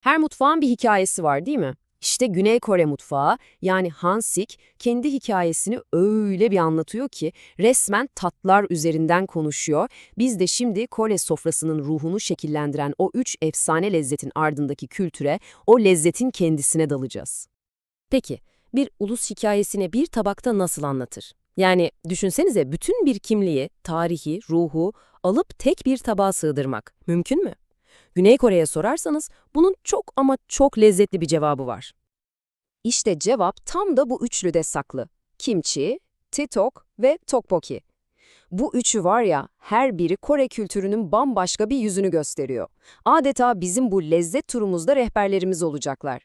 Her mutfağın bir hikayesi var değil mi? İşte Güney Kore mutfağı yani Hansik kendi hikayesini öyle bir anlatıyor ki resmen tatlar üzerinden konuşuyor. Biz de şimdi Kore sofrasının ruhunu şekillendiren o üç efsane lezzetin ardındaki kültüre, o lezzetin kendisine dalacağız. Peki, bir ulus hikayesini bir tabakta nasıl anlatır? Yani düşünsenize bütün bir kimliği, tarihi, ruhu alıp tek bir tabağa sığdırmak mümkün mü? Güney Kore'ye sorarsanız bunun çok ama çok lezzetli bir cevabı var. İşte cevap tam da bu üçlüde saklı. Kimchi, titok ve tteokbokki. Bu üçü var ya, her biri Kore kültürünün bambaşka bir yüzünü gösteriyor. Adeta bizim bu lezzet turumuzda rehberlerimiz olacaklar.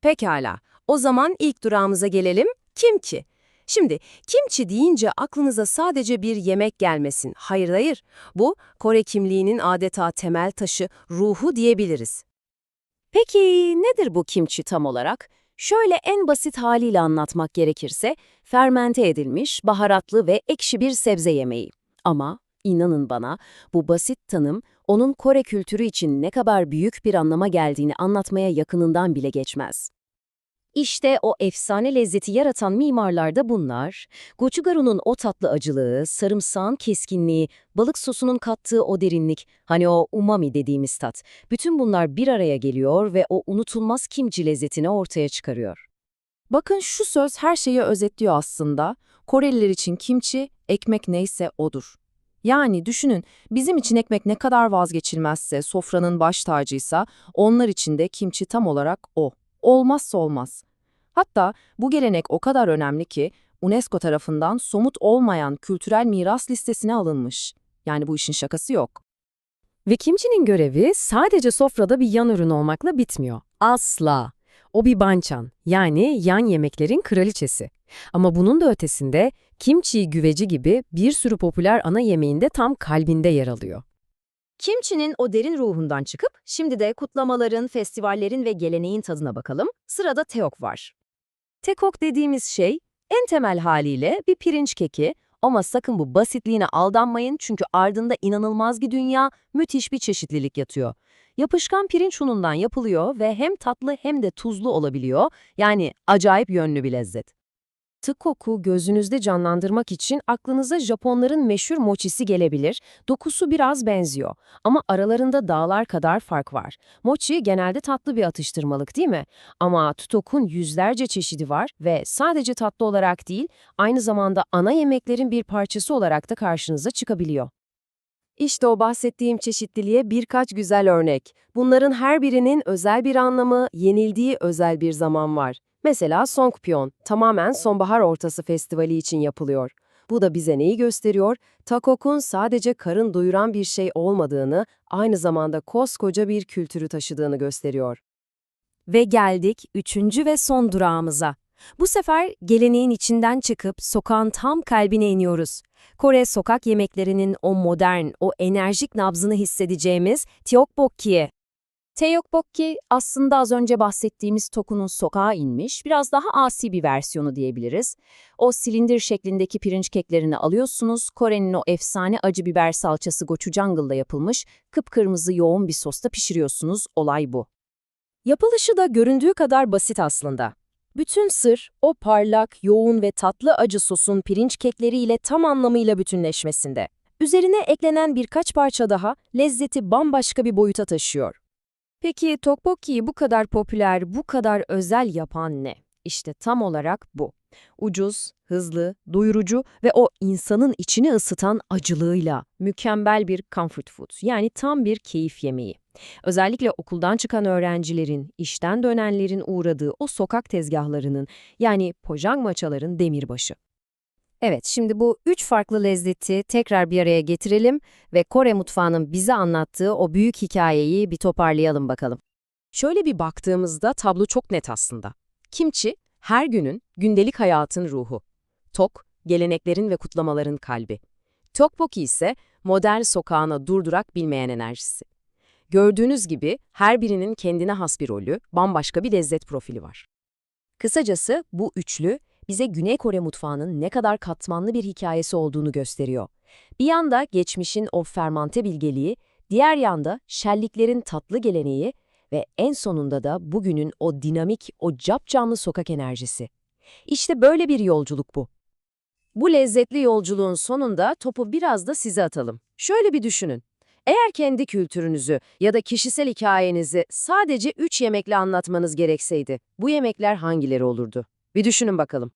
Pekala, o zaman ilk durağımıza gelelim, kimchi. Şimdi kimchi deyince aklınıza sadece bir yemek gelmesin. Hayır hayır, bu Kore kimliğinin adeta temel taşı, ruhu diyebiliriz. Peki nedir bu kimchi tam olarak? Şöyle en basit haliyle anlatmak gerekirse, fermente edilmiş, baharatlı ve ekşi bir sebze yemeği. Ama inanın bana, bu basit tanım, onun Kore kültürü için ne kadar büyük bir anlama geldiğini anlatmaya yakınından bile geçmez. İşte o efsane lezzeti yaratan mimarlar da bunlar. Gochugaru'nun o tatlı acılığı, sarımsağın keskinliği, balık sosunun kattığı o derinlik, hani o umami dediğimiz tat. Bütün bunlar bir araya geliyor ve o unutulmaz kimchi lezzetini ortaya çıkarıyor. Bakın şu söz her şeyi özetliyor aslında. Koreliler için kimchi, ekmek neyse odur. Yani düşünün, bizim için ekmek ne kadar vazgeçilmezse, sofranın baş tacıysa, onlar için de kimchi tam olarak o. Olmazsa olmaz. Hatta bu gelenek o kadar önemli ki UNESCO tarafından somut olmayan kültürel miras listesine alınmış. Yani bu işin şakası yok. Ve kimçinin görevi sadece sofrada bir yan ürün olmakla bitmiyor. Asla. O bir banchan, yani yan yemeklerin kraliçesi. Ama bunun da ötesinde kimchi güveci gibi bir sürü popüler ana yemeğinde tam kalbinde yer alıyor. Kimçinin o derin ruhundan çıkıp şimdi de kutlamaların, festivallerin ve geleneğin tadına bakalım. Sırada teok var. Tekok dediğimiz şey en temel haliyle bir pirinç keki ama sakın bu basitliğine aldanmayın çünkü ardında inanılmaz bir dünya, müthiş bir çeşitlilik yatıyor. Yapışkan pirinç unundan yapılıyor ve hem tatlı hem de tuzlu olabiliyor. Yani acayip yönlü bir lezzet. Tıkoku gözünüzde canlandırmak için aklınıza Japonların meşhur mochisi gelebilir. Dokusu biraz benziyor ama aralarında dağlar kadar fark var. Mochi genelde tatlı bir atıştırmalık değil mi? Ama tutokun yüzlerce çeşidi var ve sadece tatlı olarak değil, aynı zamanda ana yemeklerin bir parçası olarak da karşınıza çıkabiliyor. İşte o bahsettiğim çeşitliliğe birkaç güzel örnek. Bunların her birinin özel bir anlamı, yenildiği özel bir zaman var. Mesela Songpyeon, tamamen sonbahar ortası festivali için yapılıyor. Bu da bize neyi gösteriyor? Takok'un sadece karın doyuran bir şey olmadığını, aynı zamanda koskoca bir kültürü taşıdığını gösteriyor. Ve geldik üçüncü ve son durağımıza. Bu sefer geleneğin içinden çıkıp sokağın tam kalbine iniyoruz. Kore sokak yemeklerinin o modern, o enerjik nabzını hissedeceğimiz tteokbokki'ye. Tteokbokki aslında az önce bahsettiğimiz tokunun sokağa inmiş, biraz daha asi bir versiyonu diyebiliriz. O silindir şeklindeki pirinç keklerini alıyorsunuz, Kore'nin o efsane acı biber salçası gochujangle'da yapılmış, kıpkırmızı yoğun bir sosta pişiriyorsunuz, olay bu. Yapılışı da göründüğü kadar basit aslında. Bütün sır, o parlak, yoğun ve tatlı acı sosun pirinç kekleriyle tam anlamıyla bütünleşmesinde. Üzerine eklenen birkaç parça daha lezzeti bambaşka bir boyuta taşıyor. Peki tteokbokki'yi bu kadar popüler, bu kadar özel yapan ne? İşte tam olarak bu. Ucuz, hızlı, doyurucu ve o insanın içini ısıtan acılığıyla mükemmel bir comfort food yani tam bir keyif yemeği. Özellikle okuldan çıkan öğrencilerin, işten dönenlerin uğradığı o sokak tezgahlarının yani pojangmaçaların demirbaşı. Evet, şimdi bu üç farklı lezzeti tekrar bir araya getirelim ve Kore mutfağının bize anlattığı o büyük hikayeyi bir toparlayalım bakalım. Şöyle bir baktığımızda tablo çok net aslında. Kimchi, her günün, gündelik hayatın ruhu. Tok, geleneklerin ve kutlamaların kalbi. Tteokbokki ise modern sokağına durdurak bilmeyen enerjisi. Gördüğünüz gibi her birinin kendine has bir rolü, bambaşka bir lezzet profili var. Kısacası bu üçlü bize Güney Kore mutfağının ne kadar katmanlı bir hikayesi olduğunu gösteriyor. Bir yanda geçmişin o fermante bilgeliği, diğer yanda şelliklerin tatlı geleneği Ve en sonunda da bugünün o dinamik, o capcanlı sokak enerjisi. İşte böyle bir yolculuk bu. Bu lezzetli yolculuğun sonunda topu biraz da size atalım. Şöyle bir düşünün. Eğer kendi kültürünüzü ya da kişisel hikayenizi sadece 3 yemekle anlatmanız gerekseydi, bu yemekler hangileri olurdu? Bir düşünün bakalım.